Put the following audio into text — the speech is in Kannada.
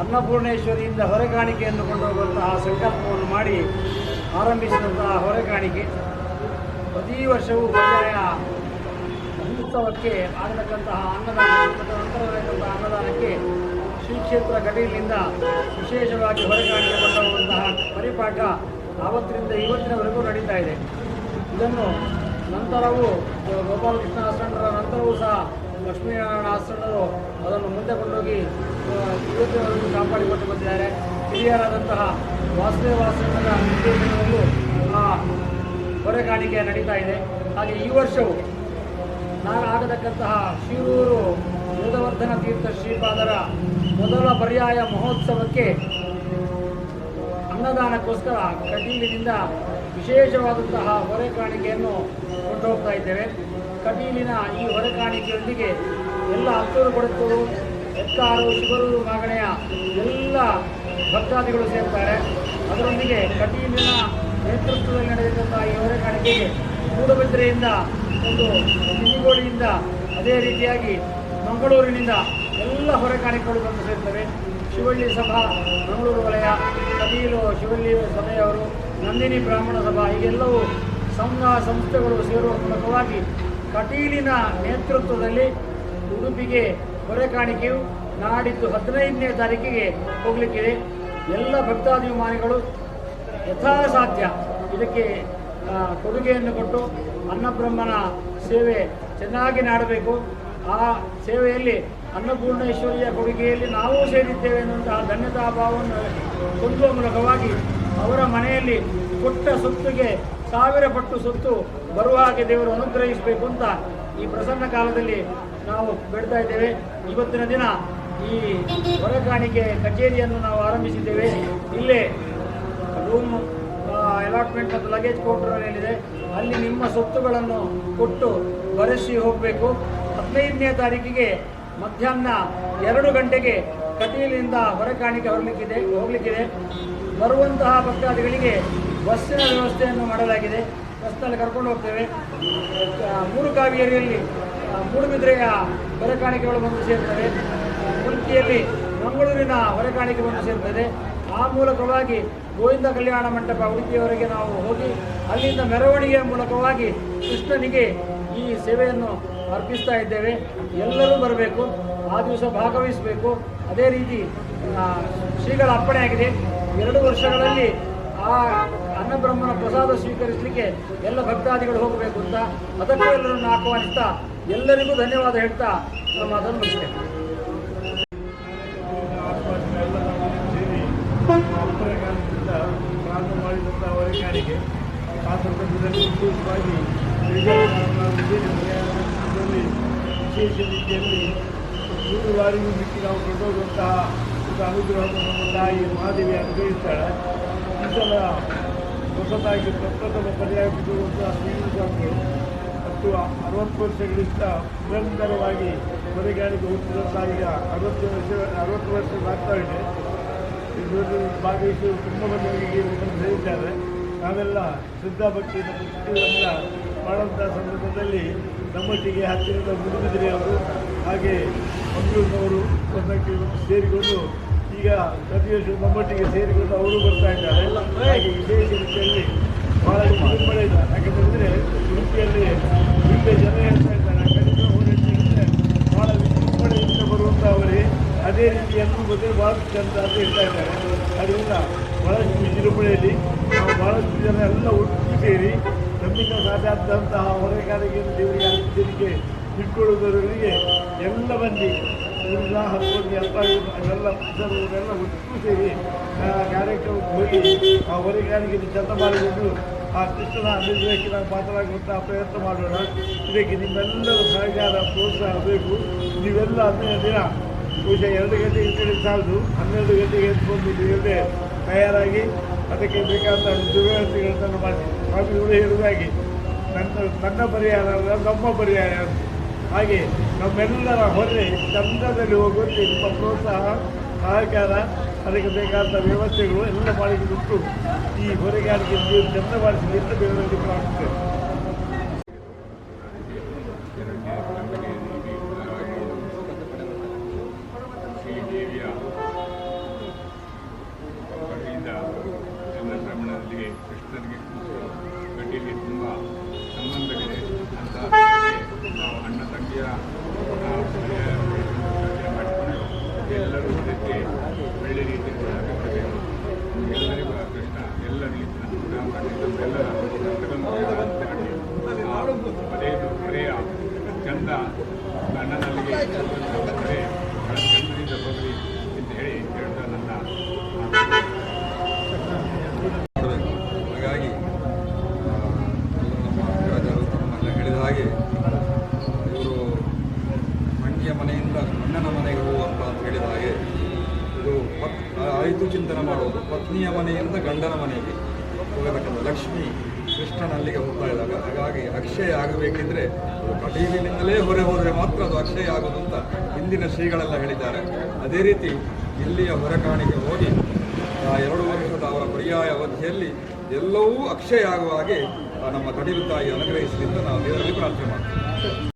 ಅನ್ನಪೂರ್ಣೇಶ್ವರಿಯಿಂದ ಹೊರೆಗಾಣಿಕೆಯನ್ನು ಕೊಂಡೋಗುವಂತಹ ಸಂಕಲ್ಪವನ್ನು ಮಾಡಿ ಆರಂಭಿಸಿದಂತಹ ಹೊರೆಗಾಣಿಕೆ. ಪ್ರತಿ ವರ್ಷವೂ ಪರ್ಯಾಯ ಉತ್ಸವಕ್ಕೆ ಆಗತಕ್ಕಂತಹ ಅನ್ನದಾನ, ಮತ್ತು ನಂತರ ನಡೆಯುವಂತಹ ಅನ್ನದಾನಕ್ಕೆ ಶ್ರೀ ಕ್ಷೇತ್ರ ಕಟೀಲಿನಿಂದ ವಿಶೇಷವಾಗಿ ಹೊರಗಾಣಿಕೆ ಕೊಂಡೋಗುವಂತಹ ಪರಿಪಾಠ ಆವತ್ತಿನಿಂದ ಇವತ್ತಿನವರೆಗೂ ನಡೀತಾ ಇದೆ. ಇದನ್ನು ನಂತರವೂ ಗೋಪಾಲಕೃಷ್ಣ ಆಶ್ರಮರ ನಂತರವೂ ಸಹ ಲಕ್ಷ್ಮೀನಾರಾಯಣ ಆಶ್ರಮರು ಅದನ್ನು ಮುಂದೆ ಕೊಂಡೋಗಿ ಯುವತಿಯವರನ್ನು ಕಾಪಾಡಿಕೊಂಡು ಬಂದಿದ್ದಾರೆ. ಹಿರಿಯರಾದಂತಹ ವಾಸುದೇವ ಆಶ್ರಮದ ನಿರ್ದೇಶನದಲ್ಲೂ ಆ ಹೊರೆಗಾಣಿಕೆ ನಡೀತಾ ಇದೆ. ಹಾಗೆ ಈ ವರ್ಷವೂ ನಾನು ಆಗತಕ್ಕಂತಹ ಶಿರೂರು ವೇದವರ್ಧನ ತೀರ್ಥ ಶ್ರೀಪಾದರ ಮೊದಲ ಪರ್ಯಾಯ ಮಹೋತ್ಸವಕ್ಕೆ ಅನ್ನದಾನಕ್ಕೋಸ್ಕರ ಕಟೀಲಿನಿಂದ ವಿಶೇಷವಾದಂತಹ ಹೊರೆ ಕಾಣಿಕೆಯನ್ನು ಕೊಂಡು ಹೋಗ್ತಾ ಇದ್ದೇವೆ. ಕಟೀಲಿನ ಈ ಹೊರೆ ಕಾಣಿಕೆಯೊಂದಿಗೆ ಎಲ್ಲ ಹತ್ತೂರು ಕೊಡತ್ತೂರು ಎತ್ತಾರು ಶಿವರೂರು ಮಾಗಣೆಯ ಎಲ್ಲ ಭಕ್ತಾದಿಗಳು ಸೇರ್ತಾರೆ. ಅದರೊಂದಿಗೆ ಕಟೀಲಿನ ನೇತೃತ್ವದಲ್ಲಿ ನಡೆದಂತಹ ಈ ಹೊರಕಾಣಿಕೆಗೆ ಮೂಡುಬಿದ್ರೆಯಿಂದ ಒಂದು ಸಿಂಗೋಳಿಯಿಂದ ಅದೇ ರೀತಿಯಾಗಿ ಮಂಗಳೂರಿನಿಂದ ಎಲ್ಲ ಹೊರಕಾಣಿಕೆಗಳು ಬಂದು ಸೇರ್ತವೆ. ಶಿವಳ್ಳಿ ಸಭಾ, ಮಂಗಳೂರು ವಲಯ, ಕಟೀಲು, ಶಿವಳ್ಳಿ ಸಭೆಯವರು, ನಂದಿನಿ ಬ್ರಾಹ್ಮಣ ಸಭಾ, ಹೀಗೆಲ್ಲವೂ ಸಂಘ, ಸಂಸ್ಥೆಗಳು ಸೇರುವ ಮೂಲಕವಾಗಿ ಕಟೀಲಿನ ನೇತೃತ್ವದಲ್ಲಿ ಉಡುಪಿಗೆ ಹೊರೆ ಕಾಣಿಕೆಯು ನಾಡಿದ್ದು ಹದಿನೈದನೇ ತಾರೀಕಿಗೆ ಹೋಗಲಿಕ್ಕಿದೆ. ಎಲ್ಲ ಭಕ್ತಾಭಿಮಾನಿಗಳು ಯಥಾಸಾಧ್ಯ ಇದಕ್ಕೆ ಕೊಡುಗೆಯನ್ನು ಕೊಟ್ಟು ಅನ್ನಬ್ರಹ್ಮನ ಸೇವೆ ಚೆನ್ನಾಗಿ ನಾಡಬೇಕು. ಆ ಸೇವೆಯಲ್ಲಿ ಅನ್ನಪೂರ್ಣೇಶ್ವರಿಯ ಕೊಡುಗೆಯಲ್ಲಿ ನಾವೂ ಸೇರಿದ್ದೇವೆ ಎನ್ನುವಂತಹ ಧನ್ಯತಾ ಭಾವವನ್ನು ಹೊಂದುವ ಮೂಲಕವಾಗಿ ಅವರ ಮನೆಯಲ್ಲಿ ಕೊಟ್ಟ ಸುತ್ತಿಗೆ ಸಾವಿರ ಪಟ್ಟು ಸೊತ್ತು ಬರುವ ಹಾಗೆ ದೇವರು ಅನುಗ್ರಹಿಸಬೇಕು ಅಂತ ಈ ಪ್ರಸನ್ನ ಕಾಲದಲ್ಲಿ ನಾವು ಬೆಳ್ತಾ ಇದ್ದೇವೆ. ಇವತ್ತಿನ ದಿನ ಈ ಹೊರಗಾಣಿಕೆ ಕಚೇರಿಯನ್ನು ನಾವು ಆರಂಭಿಸಿದ್ದೇವೆ. ಇಲ್ಲೇ ರೂಮ್ ಅಲಾಟ್ಮೆಂಟ್ ಮತ್ತು ಲಗೇಜ್ ಕೌಂಟರ್ ಏನಿದೆ, ಅಲ್ಲಿ ನಿಮ್ಮ ಸೊತ್ತುಗಳನ್ನು ಕೊಟ್ಟು ಬರೆಸಿ ಹೋಗಬೇಕು. ಹದಿನೈದನೇ ತಾರೀಕಿಗೆ ಮಧ್ಯಾಹ್ನ ಎರಡು ಗಂಟೆಗೆ ಕಟೀಲಿನಿಂದ ಹೊರಕಾಣಿಕೆ ಹೊರಲಿಕ್ಕಿದೆ ಹೋಗಲಿಕ್ಕಿದೆ ಬರುವಂತಹ ಭಕ್ತಾದಿಗಳಿಗೆ ಬಸ್ಸಿನ ವ್ಯವಸ್ಥೆಯನ್ನು ಮಾಡಲಾಗಿದೆ. ಬಸ್ನಲ್ಲಿ ಕರ್ಕೊಂಡು ಹೋಗ್ತೇವೆ. ಮೂರು ಕಾವೇರಿಯಲ್ಲಿ ಮೂಡುಬಿದ್ರೆಯ ಮೂಡುಬಿದ್ರೆಯ ಹೊರಕಾಣಿಕೆಗಳು ಬಂದು ಸೇರ್ತವೆ. ಉಡುಪಿಯಲ್ಲಿ ಮಂಗಳೂರಿನ ಹೊರಕಾಣಿಕೆ ಬಂದು ಸೇರ್ತದೆ. ಆ ಮೂಲಕವಾಗಿ ಗೋವಿಂದ ಕಲ್ಯಾಣ ಮಂಟಪ ಉಡುಪಿಯವರೆಗೆ ನಾವು ಹೋಗಿ ಅಲ್ಲಿಂದ ಮೆರವಣಿಗೆಯ ಮೂಲಕವಾಗಿ ಕೃಷ್ಣನಿಗೆ ಈ ಸೇವೆಯನ್ನು ಅರ್ಪಿಸ್ತಾ ಇದ್ದೇವೆ. ಎಲ್ಲರೂ ಬರಬೇಕು. ಆ ದಿವಸ ಭಾಗವಹಿಸಬೇಕು. ಅದೇ ರೀತಿ ಶ್ರೀಗಳ ಅಪ್ಪಣೆ ಆಗಿದೆ. ಎರಡು ವರ್ಷಗಳಲ್ಲಿ ಆ ಅನ್ನಬ್ರಹ್ಮನ ಪ್ರಸಾದ ಸ್ವೀಕರಿಸಲಿಕ್ಕೆ ಎಲ್ಲ ಭಕ್ತಾದಿಗಳು ಹೋಗಬೇಕು ಅಂತ. ಅದಕ್ಕೂ ಎಲ್ಲರನ್ನು ಆಹ್ವಾನಿಸ್ತಾ ಎಲ್ಲರಿಗೂ ಧನ್ಯವಾದ ಹೇಳ್ತಾ ನಮ್ಮ ಅದನ್ನು ಪ್ರಾರಂಭ ಮಾಡಿದಂಥ ಹೊರೆಕಾಣಿಕೆ ಆ ಸಂದರ್ಭದಲ್ಲಿ ವಿಶೇಷವಾಗಿ ವಿಶೇಷ ರೀತಿಯಲ್ಲಿ ಮೂರು ಬಾರಿಗೂ ಬಿಟ್ಟು ನಾವು ಕೊಂಡೋಗುವಂತಹ ಒಂದು ಅನುಗ್ರಹವನ್ನು ನಮ್ಮ ತಾಯಿ ಮಹಾದೇವಿ ಅನುಗ್ರಹಿಸ್ತಾಳೆ. ಈ ಸಲ ಹೊಸದಾಗಿ ಪ್ರಪ್ರಥಮ ಪರ್ಯಾಯ ಶ್ರೀನಿವಾಸ ಸ್ವಾಮಿಗಳು ಮತ್ತು ಅರವತ್ತು ವರ್ಷಗಳಿಂದ ನಿರಂತರವಾಗಿ ಮನೆಗಾಣಿಗೆ ಹೋಗ್ತಿರುವಂತಹ ಈಗ ಅರವತ್ತು ವರ್ಷ ಅರವತ್ತು ವರ್ಷ ಆಗ್ತಾ ಇದೆ. ಇದರಲ್ಲಿ ಭಾಗವಹಿಸಿ ತುಂಬ ಮಂದಿಗೆ ಹೇಳಿದ್ದಾರೆ. ನಾವೆಲ್ಲ ಶ್ರದ್ಧಾ ಭಕ್ತಿಯಿಂದ ಮಾಡುವಂಥ ಸಂದರ್ಭದಲ್ಲಿ ನಮ್ಮೊಟ್ಟಿಗೆ ಹತ್ತಿರದ ಮುಗಿದ್ರಿ ಅವರು ಹಾಗೆ ಮಂಗಳೂರಿನವರು ಒಂದಕ್ಕೆ ಸೇರಿಕೊಂಡು ಈಗ ಪ್ರತಿ ವರ್ಷ ನಮ್ಮೊಟ್ಟಿಗೆ ಸೇರಿಕೊಂಡು ಅವರು ಬರ್ತಾ ಇದ್ದಾರೆ. ಹಾಗೆ ವಿಶೇಷ ರೀತಿಯಲ್ಲಿ ಬಹಳ ಮಳೆ ಇದ್ದಾರೆ ಯಾಕಂತಂದರೆ ಉಡುಪಿಯಲ್ಲಿ ವಿವಿಧ ಜನ ಹೇಳ್ತಾ ಇದ್ದಾರೆ. ಕಡೆಯಿಂದ ಹೋರಾಟಕ್ಕೆ ಬಹಳ ವಿಜೃಂಭಣೆಯಿಂದ ಬರುವಂಥವರೇ ಅದೇ ರೀತಿ ಎಲ್ಲರೂ ಬಂದರೆ ಭಾಳ ಚಂದ ಅಂತ ಹೇಳ್ತಾ ಇದ್ದಾರೆ. ಅದರಿಂದ ಭಾಳಷ್ಟು ವಿಜೃಂಭಣೆಯಲ್ಲಿ ನಾವು ಭಾಳಷ್ಟು ಜನ ಎಲ್ಲ ಒಟ್ಟು ಸೇರಿ ನಮ್ಮಿಂದ ಸಾಧ್ಯಾದಂತಹ ಹೊರೆಗಾರಿಕೆಯನ್ನು ದೇವರಿಗೆ ಅರ್ಪಿಸಲಿಕ್ಕೆ ಇಟ್ಕೊಳ್ಳುವುದರೊಂದಿಗೆ ಎಲ್ಲ ಮಂದಿ ಎಲ್ಲ ಹತ್ತು ಎಲ್ಲ ಎಲ್ಲ ಪುರುಷರು ಒಟ್ಟು ಸೇರಿ ಕಾರ್ಯಕ್ರಮಕ್ಕೆ ಹೋಗಿ ಆ ಹೊರೆಗಾರಿಕೆಯನ್ನು ಚಂದ ಮಾಡಿಕೊಂಡು ಆ ಕೃಷ್ಣನ ಅಭಿವೃದ್ಧಿಗೆ ನಾವು ಪಾತ್ರರಾಗುವಂತಹ ಪ್ರಯತ್ನ ಮಾಡೋಣ. ಇದಕ್ಕೆ ನಿಮ್ಮೆಲ್ಲರ ಸಹಕಾರ, ಪ್ರೋತ್ಸಾಹ ಬೇಕು. ನೀವೆಲ್ಲ ಹದಿನೈದು ದಿನ, ಬಹುಶಃ ಎರಡು ಗಂಟೆಗೆ ಸಾಲದು. ಹನ್ನೆರಡು ಗಂಟೆಗೆ ಎತ್ಕೊಂಡು ನೀವೇ ತಯಾರಾಗಿ ಅದಕ್ಕೆ ಬೇಕಾದ ಮಾಡಿ ಸ್ವಾಮಿಗಳು ಹೇಳುವುದಾಗಿ ನನ್ನ ನನ್ನ ಪರಿಹಾರ ಅಲ್ಲ, ನಮ್ಮ ಪರಿಹಾರ. ಹಾಗೆ ನಮ್ಮೆಲ್ಲರ ಹೊರೆ ಚಂದದಲ್ಲಿ ಹೋಗುವಂತೆ ನಿಮ್ಮ ಪ್ರೋತ್ಸಾಹ ಸಹಕಾರ ಅದಕ್ಕೆ ಬೇಕಾದ ವ್ಯವಸ್ಥೆಗಳು ಎಲ್ಲ ಮಾಡಿಕೊಂಡು ಈ ಹೊರೆಗಾರಿಕೆ ನೀರು ಚಂದ ಮಾಡಿಸಿ ಎಲ್ಲ ಬೆಳವಣಿಗೆ ಪ್ರಾರ್ಥಿಸ್ತೇವೆ ಪತ್ ಚಿಂತನೆ ಮಾಡುವುದು. ಪತ್ನಿಯ ಮನೆಯಿಂದ ಗಂಡನ ಮನೆಗೆ ಹೋಗತಕ್ಕಂಥ ಲಕ್ಷ್ಮಿ ಕೃಷ್ಣನಲ್ಲಿಗೆ ಹೋಗ್ತಾ ಇದ್ದಾಗ, ಹಾಗಾಗಿ ಅಕ್ಷಯ ಆಗಬೇಕಿದ್ರೆ ಕಟೀಲಿನಿಂದಲೇ ಹೊರೆ ಹೋದರೆ ಮಾತ್ರ ಅದು ಅಕ್ಷಯ ಆಗೋದು ಅಂತ ಹಿಂದಿನ ಶ್ರೀಗಳೆಲ್ಲ ಹೇಳಿದ್ದಾರೆ. ಅದೇ ರೀತಿ ಇಲ್ಲಿಯ ಹೊರಕಾಣಿಗೆ ಹೋಗಿ, ಆ, ಎರಡು ವರ್ಷದ ಅವರ ಪರ್ಯಾಯ ಅವಧಿಯಲ್ಲಿ ಎಲ್ಲವೂ ಅಕ್ಷಯ ಆಗುವ ಹಾಗೆ ನಮ್ಮ ಕಡಿಲು ತಾಯಿ ಅನುಗ್ರಹಿಸಲಿಂದ ನಾವು ದೇವರಲ್ಲಿ ಪ್ರಾರ್ಥನೆ ಮಾಡ್ತೀವಿ.